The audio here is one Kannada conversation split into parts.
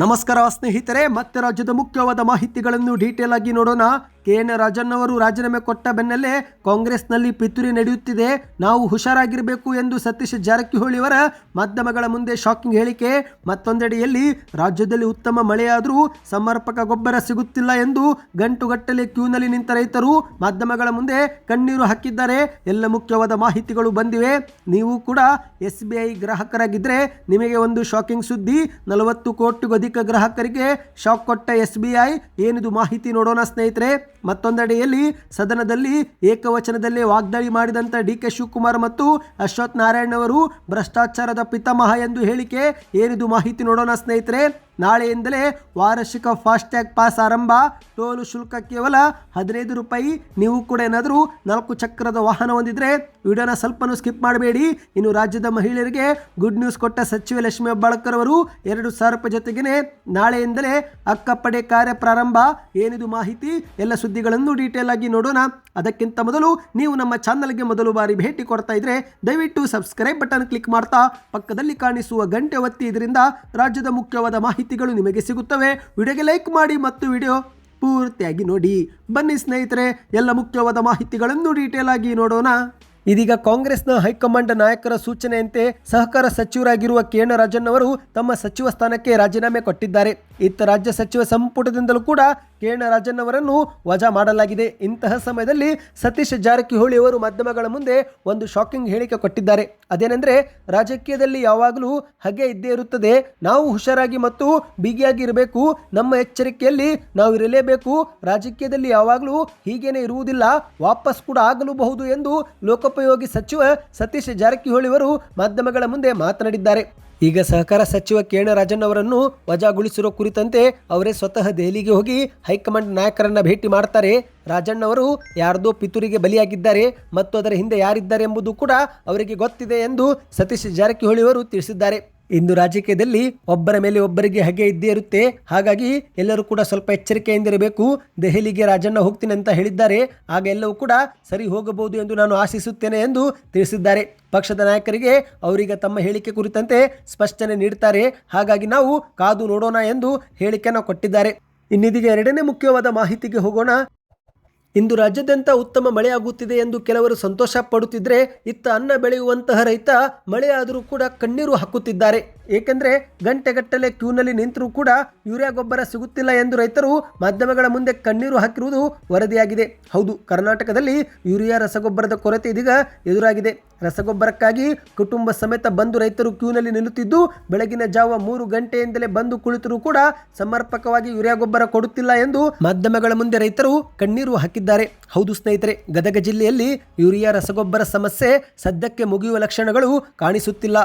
ನಮಸ್ಕಾರ ಸ್ನೇಹಿತರೆ ಮತ್ತೆ ರಾಜ್ಯದ ಮುಖ್ಯವಾದ ಮಾಹಿತಿಗಳನ್ನು ಡೀಟೇಲ್ ಆಗಿ ನೋಡೋಣ. ಕೆ ಎನ್ ರಾಜನ್ ಅವರು ರಾಜೀನಾಮೆ ಕೊಟ್ಟ ಬೆನ್ನಲ್ಲೇ ಕಾಂಗ್ರೆಸ್ನಲ್ಲಿ ಪಿತುರಿ ನಡೆಯುತ್ತಿದೆ. ನಾವು ಹುಷಾರಾಗಿರಬೇಕು ಎಂದು ಸತೀಶ್ ಜಾರಕಿಹೊಳಿ ಅವರ ಮಾಧ್ಯಮಗಳ ಮುಂದೆ ಶಾಕಿಂಗ್ ಹೇಳಿಕೆ. ಮತ್ತೊಂದೆಡೆಯಲ್ಲಿ ರಾಜ್ಯದಲ್ಲಿ ಉತ್ತಮ ಮಳೆಯಾದರೂ ಸಮರ್ಪಕ ಗೊಬ್ಬರ ಸಿಗುತ್ತಿಲ್ಲ ಎಂದು ಗಂಟುಗಟ್ಟಲೆ ಕ್ಯೂನಲ್ಲಿ ನಿಂತ ರೈತರು ಮಾಧ್ಯಮಗಳ ಮುಂದೆ ಕಣ್ಣೀರು ಹಾಕಿದ್ದಾರೆ. ಎಲ್ಲ ಮುಖ್ಯವಾದ ಮಾಹಿತಿಗಳು ಬಂದಿವೆ. ನೀವು ಕೂಡ ಎಸ್ ಬಿ ಐ ಗ್ರಾಹಕರಾಗಿದ್ದರೆ ನಿಮಗೆ ಒಂದು ಶಾಕಿಂಗ್ ಸುದ್ದಿ. ನಲವತ್ತು ಕೋಟಿಗೂ ಅಧಿಕ ಗ್ರಾಹಕರಿಗೆ ಶಾಕ್ ಕೊಟ್ಟ ಎಸ್ ಬಿ ಐ ಏನಿದು ಮಾಹಿತಿ ನೋಡೋಣ ಸ್ನೇಹಿತರೆ. ಮತ್ತೊಂದೆಡೆಯಲ್ಲಿ ಸದನದಲ್ಲಿ ಏಕವಚನದಲ್ಲಿ ವಾಗ್ದಾಳಿ ಮಾಡಿದಂಥ ಡಿ ಕೆ ಶಿವಕುಮಾರ್ ಮತ್ತು ಅಶ್ವಥ್ ನಾರಾಯಣ್ ಅವರು ಭ್ರಷ್ಟಾಚಾರದ ಪಿತಾಮಹ ಎಂದು ಹೇಳಿಕೆ ಏನಿದು ಮಾಹಿತಿ ನೋಡೋಣ ಸ್ನೇಹಿತರೆ. ನಾಳೆಯಿಂದಲೇ ವಾರ್ಷಿಕ ಫಾಸ್ಟ್ಯಾಗ್ ಪಾಸ್ ಆರಂಭ. ಟೋಲು ಶುಲ್ಕ ಕೇವಲ ಹದಿನೈದು ರೂಪಾಯಿ. ನೀವು ಕೂಡ ಏನಾದರೂ ನಾಲ್ಕು ಚಕ್ರದ ವಾಹನ ಹೊಂದಿದ್ರೆ ವಿಡಿಯೋನ ಸ್ವಲ್ಪನೂ ಸ್ಕಿಪ್ ಮಾಡಬೇಡಿ. ಇನ್ನು ರಾಜ್ಯದ ಮಹಿಳೆಯರಿಗೆ ಗುಡ್ ನ್ಯೂಸ್ ಕೊಟ್ಟ ಸಚಿವೆ ಲಕ್ಷ್ಮಿ ಹೆಬ್ಬಾಳ್ಕರ್ ಅವರು ಎರಡು ಸಾವಿರ ರೂಪಾಯಿ ಜೊತೆಗೇನೆ ನಾಳೆಯಿಂದಲೇ ಅಕ್ಕಪಡೆ ಕಾರ್ಯ ಪ್ರಾರಂಭ. ಏನಿದು ಮಾಹಿತಿ? ಎಲ್ಲ ಸುದ್ದಿಗಳನ್ನು ಡೀಟೇಲ್ ಆಗಿ ನೋಡೋಣ. ಅದಕ್ಕಿಂತ ಮೊದಲು ನೀವು ನಮ್ಮ ಚಾನಲ್ಗೆ ಮೊದಲು ಬಾರಿ ಭೇಟಿ ಕೊಡ್ತಾ ಇದ್ರೆ ದಯವಿಟ್ಟು ಸಬ್ಸ್ಕ್ರೈಬ್ ಬಟನ್ ಕ್ಲಿಕ್ ಮಾಡ್ತಾ ಪಕ್ಕದಲ್ಲಿ ಕಾಣಿಸುವ ಗಂಟೆ ಒತ್ತಿ ಇದರಿಂದ ರಾಜ್ಯದ ಮುಖ್ಯವಾದ ಮಾಹಿತಿಗಳು ನಿಮಗೆ ಸಿಗುತ್ತವೆ, ವಿಡಿಯೋಗೆ ಲೈಕ್ ಮಾಡಿ ಮತ್ತು ವಿಡಿಯೋ ಪೂರ್ತಿಯಾಗಿ ನೋಡಿ. ಬನ್ನಿ ಸ್ನೇಹಿತರೆ, ಎಲ್ಲ ಮುಖ್ಯವಾದ ಮಾಹಿತಿಗಳನ್ನು ಡೀಟೇಲ್ ಆಗಿ ನೋಡೋಣ. ಇದೀಗ ಕಾಂಗ್ರೆಸ್ನ ಹೈಕಮಾಂಡ್ ನಾಯಕರ ಸೂಚನೆಯಂತೆ ಸಹಕಾರ ಸಚಿವರಾಗಿರುವ ಕೆ ಎನ್ ರಾಜನ್ ಅವರು ತಮ್ಮ ಸಚಿವ ಸ್ಥಾನಕ್ಕೆ ರಾಜೀನಾಮೆ ಕೊಟ್ಟಿದ್ದಾರೆ. ಇತ್ತ ರಾಜ್ಯ ಸಚಿವ ಸಂಪುಟದಿಂದಲೂ ಕೂಡ ಕೆ ಎನ್ ರಾಜನ್ ಅವರನ್ನು ವಜಾ ಮಾಡಲಾಗಿದೆ. ಇಂತಹ ಸಮಯದಲ್ಲಿ ಸತೀಶ್ ಜಾರಕಿಹೊಳಿ ಅವರು ಮಾಧ್ಯಮಗಳ ಮುಂದೆ ಒಂದು ಶಾಕಿಂಗ್ ಹೇಳಿಕೆ ಕೊಟ್ಟಿದ್ದಾರೆ. ಅದೇನೆಂದರೆ, ರಾಜಕೀಯದಲ್ಲಿ ಯಾವಾಗಲೂ ಹಾಗೆ ಇದ್ದೇ ಇರುತ್ತದೆ. ನಾವು ಹುಷಾರಾಗಿ ಮತ್ತು ಬಿಗಿಯಾಗಿ ಇರಬೇಕು. ನಮ್ಮ ಎಚ್ಚರಿಕೆಯಲ್ಲಿ ನಾವು ಇರಲೇಬೇಕು. ರಾಜಕೀಯದಲ್ಲಿ ಯಾವಾಗಲೂ ಹೀಗೇನೆ ಇರುವುದಿಲ್ಲ. ವಾಪಸ್ ಕೂಡ ಆಗಲೂಬಹುದು ಎಂದು ಲೋಕೋಪಯೋಗಿ ಸಚಿವ ಸತೀಶ್ ಜಾರಕಿಹೊಳಿ ಅವರು ಮಾಧ್ಯಮಗಳ ಮುಂದೆ ಮಾತನಾಡಿದ್ದಾರೆ. ಈಗ ಸಹಕಾರ ಸಚಿವ ಕೆ ರಾಜನ್ ಅವರನ್ನು ವಜಾಗೊಳಿಸಿರೋ ಕುರಿತಂತೆ ಅವರೇ ಸ್ವತಃ ದೆಹಲಿಗೆ ಹೋಗಿ ಹೈಕಮಾಂಡ್ ನಾಯಕರನ್ನ ಭೇಟಿ ಮಾಡ್ತಾರೆ. ರಾಜಣ್ಣ ಅವರು ಯಾರ್ದೋ ಪಿತೂರಿಗೆ ಬಲಿಯಾಗಿದ್ದಾರೆ ಮತ್ತು ಅದರ ಹಿಂದೆ ಯಾರಿದ್ದಾರೆ ಎಂಬುದು ಕೂಡ ಅವರಿಗೆ ಗೊತ್ತಿದೆ ಎಂದು ಸತೀಶ್ ಜಾರಕಿಹೊಳಿ ಅವರು ತಿಳಿಸಿದ್ದಾರೆ. ಇಂದು ರಾಜಕೀಯದಲ್ಲಿ ಒಬ್ಬರ ಮೇಲೆ ಒಬ್ಬರಿಗೆ ಹಗೆ ಇದ್ದೇ ಇರುತ್ತೆ. ಹಾಗಾಗಿ ಎಲ್ಲರೂ ಕೂಡ ಸ್ವಲ್ಪ ಎಚ್ಚರಿಕೆಯಿಂದಿರಬೇಕು. ದೆಹಲಿಗೆ ರಾಜಣ್ಣ ಹೋಗ್ತೀನಿ ಅಂತ ಹೇಳಿದ್ದಾರೆ. ಆಗ ಎಲ್ಲವೂ ಕೂಡ ಸರಿ ಹೋಗಬಹುದು ಎಂದು ನಾನು ಆಶಿಸುತ್ತೇನೆ ಎಂದು ತಿಳಿಸಿದ್ದಾರೆ. ಪಕ್ಷದ ನಾಯಕರಿಗೆ ಅವರಿಗೆ ತಮ್ಮ ಹೇಳಿಕೆ ಕುರಿತಂತೆ ಸ್ಪಷ್ಟನೆ ನೀಡುತ್ತಾರೆ ಹಾಗಾಗಿ ನಾವು ಕಾದು ನೋಡೋಣ ಎಂದು ಹೇಳಿಕೆಯನ್ನು ಕೊಟ್ಟಿದ್ದಾರೆ. ಇನ್ನಿದೀಗ ಎರಡನೇ ಮುಖ್ಯವಾದ ಮಾಹಿತಿಗೆ ಹೋಗೋಣ. ಇಂದು ರಾಜ್ಯಾದ್ಯಂತ ಉತ್ತಮ ಮಳೆಯಾಗುತ್ತಿದೆ ಎಂದು ಕೆಲವರು ಸಂತೋಷ ಪಡುತ್ತಿದ್ರೆ ಇತ್ತ ಅನ್ನ ಬೆಳೆಯುವಂತಹ ರೈತ ಮಳೆಯಾದರೂ ಕೂಡ ಕಣ್ಣೀರು ಹಾಕುತ್ತಿದ್ದಾರೆ. ಏಕೆಂದರೆ ಗಂಟೆಗಟ್ಟಲೆ ಕ್ಯೂನಲ್ಲಿ ನಿಂತರೂ ಕೂಡ ಯೂರಿಯಾ ಗೊಬ್ಬರ ಸಿಗುತ್ತಿಲ್ಲ ಎಂದು ರೈತರು ಮಾಧ್ಯಮಗಳ ಮುಂದೆ ಕಣ್ಣೀರು ಹಾಕಿರುವುದು ವರದಿಯಾಗಿದೆ. ಹೌದು, ಕರ್ನಾಟಕದಲ್ಲಿ ಯೂರಿಯಾ ರಸಗೊಬ್ಬರದ ಕೊರತೆ ಇದೀಗ ಎದುರಾಗಿದೆ. ರಸಗೊಬ್ಬರಕ್ಕಾಗಿ ಕುಟುಂಬ ಸಮೇತ ಬಂದು ರೈತರು ಕ್ಯೂನಲ್ಲಿ ನಿಲ್ಲುತ್ತಿದ್ದು, ಬೆಳಗಿನ ಜಾವ ಮೂರು ಗಂಟೆಯಿಂದಲೇ ಬಂದು ಕುಳಿತರೂ ಕೂಡ ಸಮರ್ಪಕವಾಗಿ ಯೂರಿಯಾ ಗೊಬ್ಬರ ಕೊಡುತ್ತಿಲ್ಲ ಎಂದು ಮಾಧ್ಯಮಗಳ ಮುಂದೆ ರೈತರು ಕಣ್ಣೀರು ಹಾಕಿದ್ದಾರೆ. ಹೌದು ಸ್ನೇಹಿತರೆ, ಗದಗ ಜಿಲ್ಲೆಯಲ್ಲಿ ಯೂರಿಯಾ ರಸಗೊಬ್ಬರ ಸಮಸ್ಯೆ ಸದ್ಯಕ್ಕೆ ಮುಗಿಯುವ ಲಕ್ಷಣಗಳು ಕಾಣಿಸುತ್ತಿಲ್ಲ.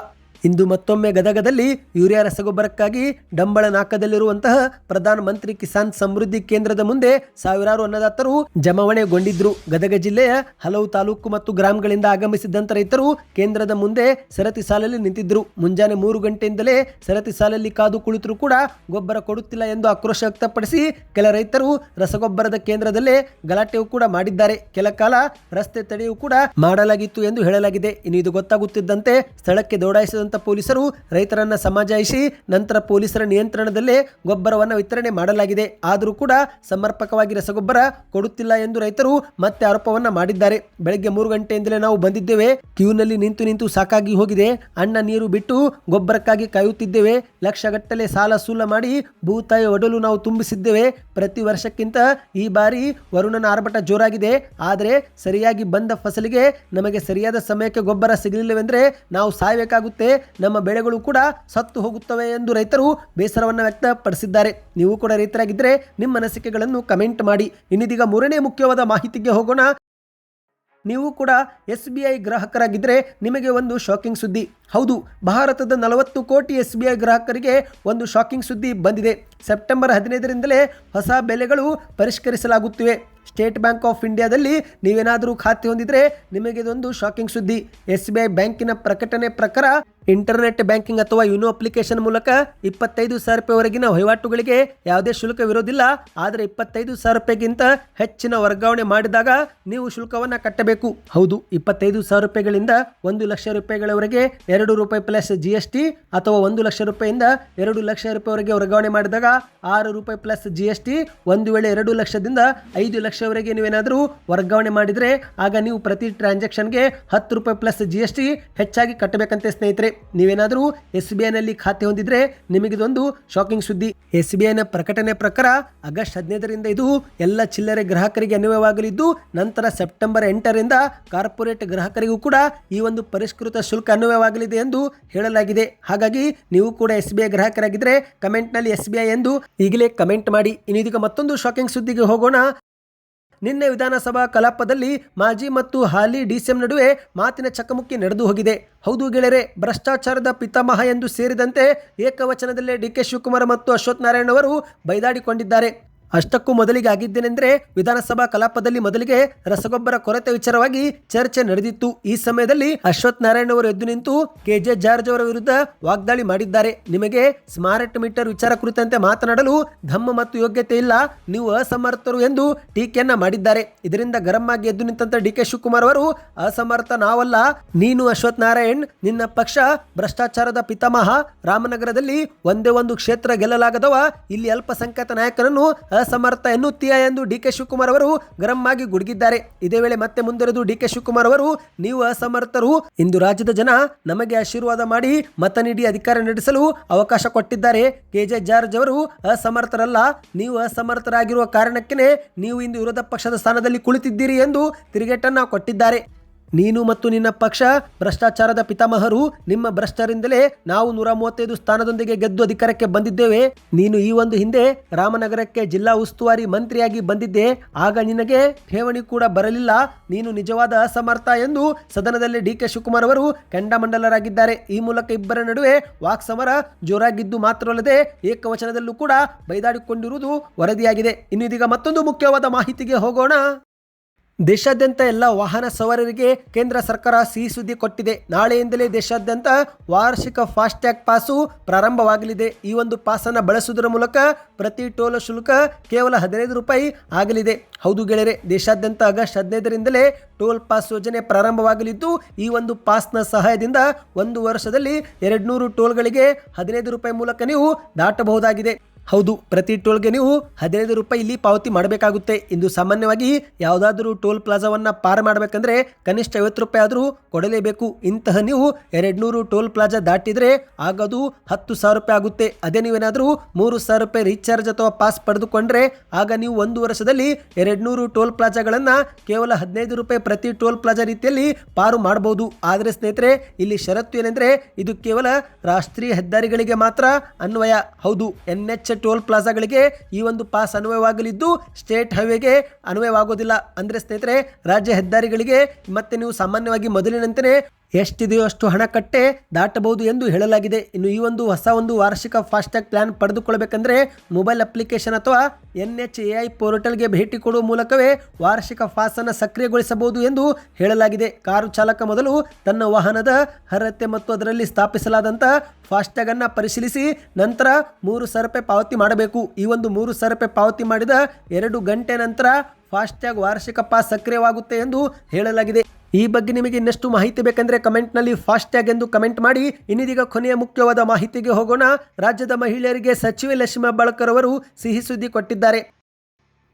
ಇಂದು ಮತ್ತೊಮ್ಮೆ ಗದಗದಲ್ಲಿ ಯೂರಿಯಾ ರಸಗೊಬ್ಬರಕ್ಕಾಗಿ ಡಂಬಳ ನಾಕದಲ್ಲಿರುವಂತಹ ಪ್ರಧಾನ ಮಂತ್ರಿ ಕಿಸಾನ್ ಸಮೃದ್ಧಿ ಕೇಂದ್ರದ ಮುಂದೆ ಸಾವಿರಾರು ಅನ್ನದಾತರು ಜಮಾವಣೆಗೊಂಡಿದ್ರು. ಗದಗ ಜಿಲ್ಲೆಯ ಹಲವು ತಾಲೂಕು ಮತ್ತು ಗ್ರಾಮಗಳಿಂದ ಆಗಮಿಸಿದ್ದಂತ ರೈತರು ಕೇಂದ್ರದ ಮುಂದೆ ಸರತಿ ಸಾಲಲ್ಲಿ ನಿಂತಿದ್ರು. ಮುಂಜಾನೆ ಮೂರು ಗಂಟೆಯಿಂದಲೇ ಸರತಿ ಸಾಲಲ್ಲಿ ಕಾದು ಕುಳಿತರೂ ಕೂಡ ಗೊಬ್ಬರ ಕೊಡುತ್ತಿಲ್ಲ ಎಂದು ಆಕ್ರೋಶ ವ್ಯಕ್ತಪಡಿಸಿ ಕೆಲ ರೈತರು ರಸಗೊಬ್ಬರದ ಕೇಂದ್ರದಲ್ಲೇ ಗಲಾಟೆಯೂ ಕೂಡ ಮಾಡಿದ್ದಾರೆ. ಕೆಲ ಕಾಲ ರಸ್ತೆ ತಡೆಯೂ ಕೂಡ ಮಾಡಲಾಗಿತ್ತು ಎಂದು ಹೇಳಲಾಗಿದೆ. ಇನ್ನು ಇದು ಗೊತ್ತಾಗುತ್ತಿದ್ದಂತೆ ಸ್ಥಳಕ್ಕೆ ದೌಡಾಯಿಸಿದಂತ ಪೊಲೀಸರು ರೈತರನ್ನ ಸಮಾಜಾಯಿಸಿ, ನಂತರ ಪೊಲೀಸರ ನಿಯಂತ್ರಣದಲ್ಲೇ ಗೊಬ್ಬರವನ್ನು ವಿತರಣೆ ಮಾಡಲಾಗಿದೆ. ಆದರೂ ಕೂಡ ಸಮರ್ಪಕವಾಗಿ ರಸಗೊಬ್ಬರ ಕೊಡುತ್ತಿಲ್ಲ ಎಂದು ರೈತರು ಮತ್ತೆ ಆರೋಪವನ್ನ ಮಾಡಿದ್ದಾರೆ. ಬೆಳಗ್ಗೆ ಮೂರು ಗಂಟೆಯಿಂದಲೇ ನಾವು ಬಂದಿದ್ದೇವೆ. ಕ್ಯೂನಲ್ಲಿ ನಿಂತು ನಿಂತು ಸಾಕಾಗಿ ಹೋಗಿದೆ. ಅಣ್ಣ ನೀರು ಬಿಟ್ಟು ಗೊಬ್ಬರಕ್ಕಾಗಿ ಕಾಯುತ್ತಿದ್ದೇವೆ. ಲಕ್ಷಗಟ್ಟಲೆ ಸಾಲ ಸೂಲ ಮಾಡಿ ಭೂತಾಯಿ ಒಡಲು ನಾವು ತುಂಬಿಸಿದ್ದೇವೆ. ಪ್ರತಿ ವರ್ಷಕ್ಕಿಂತ ಈ ಬಾರಿ ವರುಣನ ಆರ್ಭಟ ಜೋರಾಗಿದೆ. ಆದರೆ ಸರಿಯಾಗಿ ಬಂದ ಫಸಲಿಗೆ ನಮಗೆ ಸರಿಯಾದ ಸಮಯಕ್ಕೆ ಗೊಬ್ಬರ ಸಿಗಲಿಲ್ಲವೆಂದರೆ ನಾವು ಸಾಯಬೇಕಾಗುತ್ತೆ. ನಮ್ಮ ಬೆಳೆಗಳು ಕೂಡ ಸತ್ತು ಹೋಗುತ್ತವೆ ಎಂದು ರೈತರು ಬೇಸರವನ್ನು ವ್ಯಕ್ತಪಡಿಸಿದ್ದಾರೆ. ನೀವು ಕೂಡ ರೈತರಾಗಿದ್ದರೆ ನಿಮ್ಮ ಅನಿಸಿಕೆಗಳನ್ನು ಕಮೆಂಟ್ ಮಾಡಿ. ಇನ್ನಿದೀಗ ಮೂರನೇ ಮುಖ್ಯವಾದ ಮಾಹಿತಿಗೆ ಹೋಗೋಣ. ನೀವು ಕೂಡ ಎಸ್ ಬಿ ಐ ಗ್ರಾಹಕರಾಗಿದ್ದರೆ ನಿಮಗೆ ಒಂದು ಶಾಕಿಂಗ್ ಸುದ್ದಿ. ಹೌದು, ಭಾರತದ ನಲವತ್ತು ಕೋಟಿ ಎಸ್ ಬಿ ಐ ಗ್ರಾಹಕರಿಗೆ ಒಂದು ಶಾಕಿಂಗ್ ಸುದ್ದಿ ಬಂದಿದೆ. ಸೆಪ್ಟೆಂಬರ್ ಹದಿನೈದರಿಂದಲೇ ಹೊಸ ಬೆಲೆಗಳು ಪರಿಷ್ಕರಿಸಲಾಗುತ್ತಿವೆ. ಸ್ಟೇಟ್ ಬ್ಯಾಂಕ್ ಆಫ್ ಇಂಡಿಯಾದಲ್ಲಿ ನೀವೇನಾದರೂ ಖಾತೆ ಹೊಂದಿದ್ರೆ ನಿಮಗೆ ಇದೊಂದು ಶಾಕಿಂಗ್ ಸುದ್ದಿ. ಎಸ್ ಬಿ ಐ ಬ್ಯಾಂಕಿನ ಪ್ರಕಟಣೆ ಪ್ರಕಾರ ಇಂಟರ್ನೆಟ್ ಬ್ಯಾಂಕಿಂಗ್ ಅಥವಾ ಯುನೋ ಅಪ್ಲಿಕೇಶನ್ ಮೂಲಕ ಇಪ್ಪತ್ತೈದು ಸಾವಿರ ರೂಪಾಯಿವರೆಗಿನ ವಹಿವಾಟುಗಳಿಗೆ ಯಾವುದೇ ಶುಲ್ಕವಿರೋದಿಲ್ಲ ಆದರೆ ಇಪ್ಪತ್ತೈದು ಸಾವಿರ ರೂಪಾಯಿಗಿಂತ ಹೆಚ್ಚಿನ ವರ್ಗಾವಣೆ ಮಾಡಿದಾಗ ನೀವು ಶುಲ್ಕವನ್ನು ಕಟ್ಟಬೇಕು. ಹೌದು, ಇಪ್ಪತ್ತೈದು ಸಾವಿರ ರೂಪಾಯಿಗಳಿಂದ ಒಂದು ಲಕ್ಷ ರೂಪಾಯಿಗಳವರೆಗೆ ಎರಡು ರೂಪಾಯಿ ಪ್ಲಸ್ ಜಿ ಎಸ್ ಟಿ ಅಥವಾ ಒಂದು ಲಕ್ಷ ರೂಪಾಯಿಯಿಂದ ಎರಡು ಲಕ್ಷ ರೂಪಾಯಿವರೆಗೆ ವರ್ಗಾವಣೆ ಮಾಡಿದಾಗ ಆರು ರೂಪಾಯಿ ಪ್ಲಸ್ ಜಿ ಎಸ್ ಟಿ, ಒಂದು ವೇಳೆ ಎರಡು ಲಕ್ಷದಿಂದ ಐದು ಲಕ್ಷವರೆಗೆ ನೀವೇನಾದರೂ ವರ್ಗಾವಣೆ ಮಾಡಿದರೆ ಆಗ ನೀವು ಪ್ರತಿ ಟ್ರಾನ್ಸಾಕ್ಷನ್ಗೆ ಹತ್ತು ರೂಪಾಯಿ ಪ್ಲಸ್ ಜಿ ಎಸ್ ಟಿ ಹೆಚ್ಚಾಗಿ ಕಟ್ಟಬೇಕಂತೆ ಸ್ನೇಹಿತರೆ. ನೀವೇನಾದರೂ ಎಸ್ ಬಿ ಐನಲ್ಲಿ ಖಾತೆ ಹೊಂದಿದ್ರೆ ನಿಮಗಿದೊಂದು ಶಾಕಿಂಗ್ ಸುದ್ದಿ. ಎಸ್ ಬಿ ಐನ ಪ್ರಕಟಣೆ ಪ್ರಕಾರ ಆಗಸ್ಟ್ ಹದಿನೈದರಿಂದ ಇದು ಎಲ್ಲ ಚಿಲ್ಲರೆ ಗ್ರಾಹಕರಿಗೆ ಅನ್ವಯವಾಗಲಿದ್ದು, ನಂತರ ಸೆಪ್ಟೆಂಬರ್ ಎಂಟರಿಂದ ಕಾರ್ಪೊರೇಟ್ ಗ್ರಾಹಕರಿಗೂ ಕೂಡ ಈ ಒಂದು ಪರಿಷ್ಕೃತ ಶುಲ್ಕ ಅನ್ವಯವಾಗಲಿದೆ ಎಂದು ಹೇಳಲಾಗಿದೆ. ಹಾಗಾಗಿ ನೀವು ಕೂಡ ಎಸ್ ಬಿ ಐ ಗ್ರಾಹಕರಾಗಿದ್ದರೆ ಕಮೆಂಟ್ನಲ್ಲಿ ಎಸ್ ಬಿ ಐ ಎಂದು ಈಗಲೇ ಕಮೆಂಟ್ ಮಾಡಿ. ಇನ್ನಿದೀಗ ಮತ್ತೊಂದು ಶಾಕಿಂಗ್ ಸುದ್ದಿಗೆ ಹೋಗೋಣ. ನಿನ್ನೆ ವಿಧಾನಸಭಾ ಕಲಾಪದಲ್ಲಿ ಮಾಜಿ ಮತ್ತು ಹಾಲಿ ಡಿಸಿಎಂ ನಡುವೆ ಮಾತಿನ ಚಕಮಕಿ ನಡೆದು ಹೋಗಿದೆ. ಹೌದು ಗೆಳೆಯರೆ, ಭ್ರಷ್ಟಾಚಾರದ ಪಿತಾಮಹ ಎಂದು ಸೇರಿದಂತೆ ಏಕವಚನದಲ್ಲೇ ಡಿ ಕೆ ಶಿವಕುಮಾರ್ ಮತ್ತು ಅಶ್ವಥ್ ನಾರಾಯಣ್ ಅವರು ಬೈದಾಡಿಕೊಂಡಿದ್ದಾರೆ. ಅಷ್ಟಕ್ಕೂ ಮೊದಲಿಗೆ ಆಗಿದ್ದೇನೆಂದರೆ ವಿಧಾನಸಭಾ ಕಲಾಪದಲ್ಲಿ ಮೊದಲಿಗೆ ರಸಗೊಬ್ಬರ ಕೊರತೆ ವಿಚಾರವಾಗಿ ಚರ್ಚೆ ನಡೆದಿತ್ತು. ಈ ಸಮಯದಲ್ಲಿ ಅಶ್ವಥ್ ನಾರಾಯಣ್ ಅವರು ಎದ್ದು ನಿಂತು ಕೆಜೆ ಜಾರ್ಜ್ ಅವರ ವಿರುದ್ಧ ವಾಗ್ದಾಳಿ ಮಾಡಿದ್ದಾರೆ. ನಿಮಗೆ ಸ್ಮಾರ್ಟ್ ಮೀಟರ್ ವಿಚಾರ ಕುರಿತಂತೆ ಮಾತನಾಡಲು ಧಮ್ಮ ಮತ್ತು ಯೋಗ್ಯತೆ ಇಲ್ಲ. ನೀವು ಅಸಮರ್ಥರು ಎಂದು ಟೀಕೆಯನ್ನ ಮಾಡಿದ್ದಾರೆ. ಇದರಿಂದ ಗರಂ ಆಗಿ ಎದ್ದು ನಿಂತಂತ ಡಿ ಕೆ ಶಿವಕುಮಾರ್ ಅವರು, ಅಸಮರ್ಥ ನಾವಲ್ಲ. ನೀನು ಅಶ್ವಥ್ ನಾರಾಯಣ್, ನಿನ್ನ ಪಕ್ಷ ಭ್ರಷ್ಟಾಚಾರದ ಪಿತಾಮಹ. ರಾಮನಗರದಲ್ಲಿ ಒಂದೇ ಒಂದು ಕ್ಷೇತ್ರ ಗೆಲ್ಲಲಾಗದವ. ಇಲ್ಲಿ ಅಲ್ಪಸಂಖ್ಯಾತ ನಾಯಕನನ್ನು ಅಸಮರ್ಥ ಎನ್ನುತ್ತೀಯಾ ಎಂದು ಡಿ ಕೆ ಶಿವಕುಮಾರ್ ಅವರು ಗರಂ ಆಗಿ ಗುಡುಗಿದ್ದಾರೆ. ಇದೇ ವೇಳೆ ಮತ್ತೆ ಮುಂದುವರೆದು ಡಿ ಕೆ ಶಿವಕುಮಾರ್ ಅವರು, ನೀವು ಅಸಮರ್ಥರು. ಇಂದು ರಾಜ್ಯದ ಜನ ನಮಗೆ ಆಶೀರ್ವಾದ ಮಾಡಿ ಮತ ನೀಡಿ ಅಧಿಕಾರ ನಡೆಸಲು ಅವಕಾಶ ಕೊಟ್ಟಿದ್ದಾರೆ. ಕೆ ಜೆ ಜಾರ್ಜ್ ಅವರು, ಅಸಮರ್ಥರಲ್ಲ, ನೀವು ಅಸಮರ್ಥರಾಗಿರುವ ಕಾರಣಕ್ಕೆ ನೀವು ಇಂದು ವಿರೋಧ ಪಕ್ಷದ ಸ್ಥಾನದಲ್ಲಿ ಕುಳಿತಿದ್ದೀರಿ ಎಂದು ತಿರುಗೇಟನ್ನ ಕೊಟ್ಟಿದ್ದಾರೆ. ನೀನು ಮತ್ತು ನಿನ್ನ ಪಕ್ಷ, ಭ್ರಷ್ಟಾಚಾರದ ಪಿತಾಮಹರು, ನಿಮ್ಮ ಭ್ರಷ್ಟರಿಂದಲೇ ನಾವು ನೂರ ಮೂವತ್ತೈದು ಸ್ಥಾನದೊಂದಿಗೆ ಗೆದ್ದು ಅಧಿಕಾರಕ್ಕೆ ಬಂದಿದ್ದೇವೆ. ನೀನು ಈ ಒಂದು ಹಿಂದೆ ರಾಮನಗರಕ್ಕೆ ಜಿಲ್ಲಾ ಉಸ್ತುವಾರಿ ಮಂತ್ರಿಯಾಗಿ ಬಂದಿದ್ದೆ. ಆಗ ನಿನಗೆ ಠೇವಣಿ ಕೂಡ ಬರಲಿಲ್ಲ. ನೀನು ನಿಜವಾದ ಅಸಮರ್ಥ ಎಂದು ಸದನದಲ್ಲಿ ಡಿ ಕೆ ಶಿವಕುಮಾರ್ ಅವರು ಕೆಂಡಮಂಡಲರಾಗಿದ್ದಾರೆ. ಈ ಮೂಲಕ ಇಬ್ಬರ ನಡುವೆ ವಾಕ್ ಸಮರ ಜೋರಾಗಿದ್ದು ಮಾತ್ರವಲ್ಲದೆ ಏಕವಚನದಲ್ಲೂ ಕೂಡ ಬೈದಾಡಿಕೊಂಡಿರುವುದು ವರದಿಯಾಗಿದೆ. ಇನ್ನು ಇದೀಗ ಮತ್ತೊಂದು ಮುಖ್ಯವಾದ ಮಾಹಿತಿಗೆ ಹೋಗೋಣ. ದೇಶಾದ್ಯಂತ ಎಲ್ಲ ವಾಹನ ಸವಾರರಿಗೆ ಕೇಂದ್ರ ಸರ್ಕಾರ ಸಿಹಿ ಸುದ್ದಿ ಕೊಟ್ಟಿದೆ. ನಾಳೆಯಿಂದಲೇ ದೇಶಾದ್ಯಂತ ವಾರ್ಷಿಕ ಫಾಸ್ಟ್ಯಾಗ್ ಪಾಸು ಪ್ರಾರಂಭವಾಗಲಿದೆ. ಈ ಒಂದು ಪಾಸನ್ನು ಬಳಸುವುದರ ಮೂಲಕ ಪ್ರತಿ ಟೋಲ್ ಶುಲ್ಕ ಕೇವಲ ಹದಿನೈದು ರೂಪಾಯಿ ಆಗಲಿದೆ. ಹೌದು ಗೆಳೆಯರೆ, ದೇಶಾದ್ಯಂತ ಆಗಸ್ಟ್ ಹದಿನೈದರಿಂದಲೇ ಟೋಲ್ ಪಾಸ್ ಯೋಜನೆ ಪ್ರಾರಂಭವಾಗಲಿದ್ದು, ಈ ಒಂದು ಪಾಸ್ನ ಸಹಾಯದಿಂದ ಒಂದು ವರ್ಷದಲ್ಲಿ ಎರಡ್ನೂರು ಟೋಲ್ಗಳಿಗೆ ಹದಿನೈದು ರೂಪಾಯಿ ಮೂಲಕ ನೀವು ದಾಟಬಹುದಾಗಿದೆ. ಹೌದು, ಪ್ರತಿ ಟೋಲ್ಗೆ ನೀವು ಹದಿನೈದು ರೂಪಾಯಿ ಇಲ್ಲಿ ಪಾವತಿ ಮಾಡಬೇಕಾಗುತ್ತೆ. ಇಂದು ಸಾಮಾನ್ಯವಾಗಿ ಯಾವುದಾದರೂ ಟೋಲ್ ಪ್ಲಾಜಾವನ್ನು ಪಾರ್ ಮಾಡಬೇಕಂದ್ರೆ ಕನಿಷ್ಠ ಐವತ್ತು ರೂಪಾಯಿ ಆದರೂ ಕೊಡಲೇಬೇಕು. ಇಂತಹ ನೀವು ಎರಡ್ನೂರು ಟೋಲ್ ಪ್ಲಾಜಾ ದಾಟಿದರೆ ಆಗದು ಹತ್ತು ಸಾವಿರ ರೂಪಾಯಿ ಆಗುತ್ತೆ. ಅದೇ ನೀವೇನಾದರೂ ಮೂರು ಸಾವಿರ ರೂಪಾಯಿ ರೀಚಾರ್ಜ್ ಅಥವಾ ಪಾಸ್ ಪಡೆದುಕೊಂಡ್ರೆ ಆಗ ನೀವು ಒಂದು ವರ್ಷದಲ್ಲಿ ಎರಡ್ನೂರು ಟೋಲ್ ಪ್ಲಾಜಾಗಳನ್ನು ಕೇವಲ ಹದಿನೈದು ರೂಪಾಯಿ ಪ್ರತಿ ಟೋಲ್ ಪ್ಲಾಜಾ ರೀತಿಯಲ್ಲಿ ಪಾರು ಮಾಡಬಹುದು ಆದರೆ ಸ್ನೇಹಿತರೆ, ಇಲ್ಲಿ ಷರತ್ತು ಏನೆಂದರೆ ಇದು ಕೇವಲ ರಾಷ್ಟ್ರೀಯ ಹೆದ್ದಾರಿಗಳಿಗೆ ಮಾತ್ರ ಅನ್ವಯ. ಹೌದು ಎನ್ ಎಚ್ ಟೋಲ್ ಪ್ಲಾಜಾಗಳಿಗೆ ಈ ಒಂದು ಪಾಸ್ ಅನ್ವಯವಾಗಲಿದ್ದು ಸ್ಟೇಟ್ ಹೈವೇಗೆ ಅನ್ವಯವಾಗೋದಿಲ್ಲ. ಅಂದರೆ ಸ್ನೇಹಿತರೆ, ರಾಜ್ಯ ಹೆದ್ದಾರಿಗಳಿಗೆ ಮತ್ತೆ ನೀವು ಸಾಮಾನ್ಯವಾಗಿ ಮೊದಲಿನಂತೆಯೇ ಎಷ್ಟಿದೆಯೋ ಅಷ್ಟು ಹಣ ಕಟ್ಟೆ ದಾಟಬಹುದು ಎಂದು ಹೇಳಲಾಗಿದೆ. ಇನ್ನು ಈ ಒಂದು ಹೊಸ ಒಂದು ವಾರ್ಷಿಕ ಫಾಸ್ಟ್ಯಾಗ್ ಪ್ಲಾನ್ ಪಡೆದುಕೊಳ್ಳಬೇಕೆಂದರೆ ಮೊಬೈಲ್ ಅಪ್ಲಿಕೇಶನ್ ಅಥವಾ ಎನ್ ಎಚ್ ಎ ಐ ಪೋರ್ಟಲ್ಗೆ ಭೇಟಿ ಕೊಡುವ ಮೂಲಕವೇ ವಾರ್ಷಿಕ ಫಾಸನ್ನು ಸಕ್ರಿಯಗೊಳಿಸಬಹುದು ಎಂದು ಹೇಳಲಾಗಿದೆ. ಕಾರು ಚಾಲಕ ಮೊದಲು ತನ್ನ ವಾಹನದ ಅರ್ಹತೆ ಮತ್ತು ಅದರಲ್ಲಿ ಸ್ಥಾಪಿಸಲಾದಂಥ ಫಾಸ್ಟ್ಯಾಗ್ ಅನ್ನು ಪರಿಶೀಲಿಸಿ ನಂತರ ಮೂರು ಸಾವಿರ ರೂಪಾಯಿ ಪಾವತಿ ಮಾಡಬೇಕು. ಈ ಒಂದು ಮೂರು ಸಾವಿರ ರೂಪಾಯಿ ಪಾವತಿ ಮಾಡಿದ ಎರಡು ಗಂಟೆ ನಂತರ ಫಾಸ್ಟ್ಯಾಗ್ ವಾರ್ಷಿಕ ಪಾಸ್ ಸಕ್ರಿಯವಾಗುತ್ತೆ ಎಂದು ಹೇಳಲಾಗಿದೆ. ಈ ಬಗ್ಗೆ ನಿಮಗೆ ಇನ್ನಷ್ಟು ಮಾಹಿತಿ ಬೇಕಂದ್ರೆ ಕಮೆಂಟ್ನಲ್ಲಿ ಫಾಸ್ಟ್ಯಾಗ್ ಎಂದು ಕಮೆಂಟ್ ಮಾಡಿ. ಇನ್ನಿದೀಗ ಕೊನೆಯ ಮುಖ್ಯವಾದ ಮಾಹಿತಿಗೆ ಹೋಗೋಣ. ರಾಜ್ಯದ ಮಹಿಳೆಯರಿಗೆ ಸಚಿವೆ ಲಕ್ಷ್ಮೀ ಹೆಬ್ಬಾಳ್ಕರ್ ಅವರು ಸಿಹಿ ಸುದ್ದಿ ಕೊಟ್ಟಿದ್ದಾರೆ.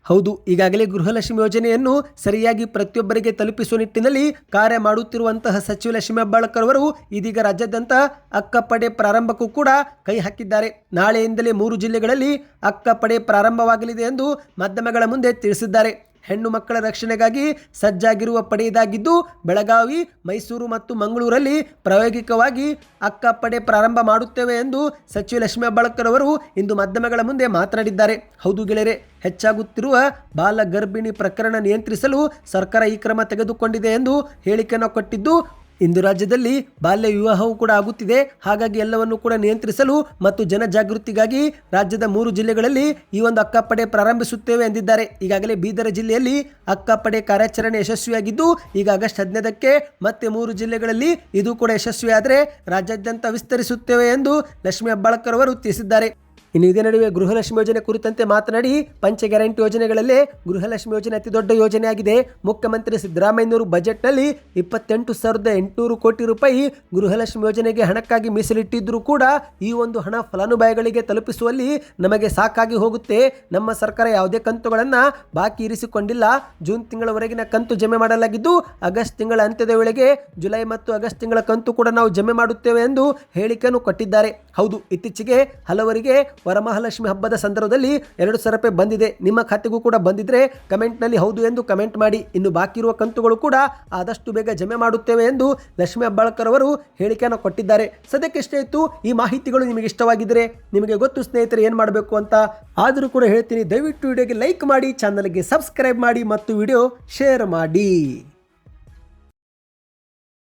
ಹೌದು, ಈಗಾಗಲೇ ಗೃಹಲಕ್ಷ್ಮಿ ಯೋಜನೆಯನ್ನು ಸರಿಯಾಗಿ ಪ್ರತಿಯೊಬ್ಬರಿಗೆ ತಲುಪಿಸುವ ನಿಟ್ಟಿನಲ್ಲಿ ಕಾರ್ಯ ಮಾಡುತ್ತಿರುವಂತಹ ಸಚಿವ ಲಕ್ಷ್ಮೀ ಹೆಬ್ಬಾಳ್ಕರ್ ಅವರು ಇದೀಗ ರಾಜ್ಯಾದ್ಯಂತ ಅಕ್ಕಪಡೆ ಪ್ರಾರಂಭಕ್ಕೂ ಕೂಡ ಕೈ ಹಾಕಿದ್ದಾರೆ. ನಾಳೆಯಿಂದಲೇ ಮೂರು ಜಿಲ್ಲೆಗಳಲ್ಲಿ ಅಕ್ಕಪಡೆ ಪ್ರಾರಂಭವಾಗಲಿದೆ ಎಂದು ಮಾಧ್ಯಮಗಳ ಮುಂದೆ ತಿಳಿಸಿದ್ದಾರೆ. ಹೆಣ್ಣು ಮಕ್ಕಳ ರಕ್ಷಣೆಗಾಗಿ ಸಜ್ಜಾಗಿರುವ ಪಡೆ ಇದಾಗಿದ್ದು ಬೆಳಗಾವಿ, ಮೈಸೂರು ಮತ್ತು ಮಂಗಳೂರಲ್ಲಿ ಪ್ರಾಯೋಗಿಕವಾಗಿ ಅಕ್ಕ ಪಡೆ ಪ್ರಾರಂಭ ಮಾಡುತ್ತೇವೆ ಎಂದು ಸಚಿವ ಲಕ್ಷ್ಮೀ ಹೆಬ್ಬಾಳ್ಕರ್ ಅವರು ಇಂದು ಮಾಧ್ಯಮಗಳ ಮುಂದೆ ಮಾತನಾಡಿದ್ದಾರೆ. ಹೌದು ಗೆಳೆಯರೆ, ಹೆಚ್ಚಾಗುತ್ತಿರುವ ಬಾಲ ಗರ್ಭಿಣಿ ಪ್ರಕರಣ ನಿಯಂತ್ರಿಸಲು ಸರ್ಕಾರ ಈ ಕ್ರಮ ತೆಗೆದುಕೊಂಡಿದೆ ಎಂದು ಹೇಳಿಕೆಯನ್ನು ಕೊಟ್ಟಿದ್ದು ಇಂದು ರಾಜ್ಯದಲ್ಲಿ ಬಾಲ್ಯ ವಿವಾಹವೂ ಕೂಡ ಆಗುತ್ತಿದೆ. ಹಾಗಾಗಿ ಎಲ್ಲವನ್ನು ಕೂಡ ನಿಯಂತ್ರಿಸಲು ಮತ್ತು ಜನಜಾಗೃತಿಗಾಗಿ ರಾಜ್ಯದ ಮೂರು ಜಿಲ್ಲೆಗಳಲ್ಲಿ ಈ ಒಂದು ಅಕ್ಕಪಡೆ ಪ್ರಾರಂಭಿಸುತ್ತೇವೆ ಎಂದಿದ್ದಾರೆ. ಈಗಾಗಲೇ ಬೀದರ ಜಿಲ್ಲೆಯಲ್ಲಿ ಅಕ್ಕಪಡೆ ಕಾರ್ಯಾಚರಣೆ ಯಶಸ್ವಿಯಾಗಿದ್ದು, ಈಗ ಆಗಸ್ಟ್ ಹದಿನೈದಕ್ಕೆ ಮತ್ತೆ ಮೂರು ಜಿಲ್ಲೆಗಳಲ್ಲಿ ಇದು ಕೂಡ ಯಶಸ್ವಿಯಾದರೆ ರಾಜ್ಯಾದ್ಯಂತ ವಿಸ್ತರಿಸುತ್ತೇವೆ ಎಂದು ಲಕ್ಷ್ಮೀ ಹೆಬ್ಬಾಳ್ಕರ್ ಅವರು ತಿಳಿಸಿದ್ದಾರೆ. ಇನ್ನು ಇದೇ ನಡುವೆ ಗೃಹಲಕ್ಷ್ಮಿ ಯೋಜನೆ ಕುರಿತಂತೆ ಮಾತನಾಡಿ, ಪಂಚ ಗ್ಯಾರಂಟಿ ಯೋಜನೆಗಳಲ್ಲೇ ಗೃಹಲಕ್ಷ್ಮಿ ಯೋಜನೆ ಅತಿ ದೊಡ್ಡ ಯೋಜನೆಯಾಗಿದೆ. ಮುಖ್ಯಮಂತ್ರಿ ಸಿದ್ದರಾಮಯ್ಯನವರು ಬಜೆಟ್ನಲ್ಲಿ ಇಪ್ಪತ್ತೆಂಟು ಸಾವಿರದ ಎಂಟುನೂರು ಕೋಟಿ ರೂಪಾಯಿ ಗೃಹಲಕ್ಷ್ಮಿ ಯೋಜನೆಗೆ ಹಣಕ್ಕಾಗಿ ಮೀಸಲಿಟ್ಟಿದ್ದರೂ ಕೂಡ ಈ ಒಂದು ಹಣ ಫಲಾನುಭವಿಗಳಿಗೆ ತಲುಪಿಸುವಲ್ಲಿ ನಮಗೆ ಸಾಕಾಗಿ ಹೋಗುತ್ತೆ. ನಮ್ಮ ಸರ್ಕಾರ ಯಾವುದೇ ಕಂತುಗಳನ್ನು ಬಾಕಿ ಇರಿಸಿಕೊಂಡಿಲ್ಲ. ಜೂನ್ ತಿಂಗಳವರೆಗಿನ ಕಂತು ಜಮೆ ಮಾಡಲಾಗಿದ್ದು, ಆಗಸ್ಟ್ ತಿಂಗಳ ಅಂತ್ಯದ ವೇಳೆಗೆ ಜುಲೈ ಮತ್ತು ಆಗಸ್ಟ್ ತಿಂಗಳ ಕಂತು ಕೂಡ ನಾವು ಜಮೆ ಮಾಡುತ್ತೇವೆ ಎಂದು ಹೇಳಿಕೆಯನ್ನು ಕೊಟ್ಟಿದ್ದಾರೆ. ಹೌದು, ಇತ್ತೀಚೆಗೆ ಹಲವರಿಗೆ ವರಮಹಾಲಕ್ಷ್ಮಿ ಹಬ್ಬದ ಸಂದರ್ಭದಲ್ಲಿ ಎರಡು ಸರಪೆ ಬಂದಿದೆ. ನಿಮ್ಮ ಖಾತೆಗೂ ಕೂಡ ಬಂದಿದ್ರೆ ಕಮೆಂಟ್ನಲ್ಲಿ ಹೌದು ಎಂದು ಕಮೆಂಟ್ ಮಾಡಿ. ಇನ್ನು ಬಾಕಿ ಇರುವ ಕಂತುಗಳು ಕೂಡ ಆದಷ್ಟು ಬೇಗ ಜಮೆ ಮಾಡುತ್ತೇವೆ ಎಂದು ಲಕ್ಷ್ಮಿ ಹೆಬ್ಬಾಳ್ಕರ್ ಅವರು ಹೇಳಿಕೆಯನ್ನು ಕೊಟ್ಟಿದ್ದಾರೆ. ಸದ್ಯಕ್ಕೆ ಇತ್ತು. ಈ ಮಾಹಿತಿಗಳು ನಿಮಗೆ ಇಷ್ಟವಾಗಿದ್ದರೆ ನಿಮಗೆ ಗೊತ್ತು ಸ್ನೇಹಿತರೆ ಏನು ಮಾಡಬೇಕು ಅಂತ ಆದರೂ ಕೂಡ ಹೇಳ್ತೀನಿ. ದಯವಿಟ್ಟು ವಿಡಿಯೋಗೆ ಲೈಕ್ ಮಾಡಿ, ಚಾನಲ್ಗೆ ಸಬ್ಸ್ಕ್ರೈಬ್ ಮಾಡಿ ಮತ್ತು ವಿಡಿಯೋ ಶೇರ್ ಮಾಡಿ.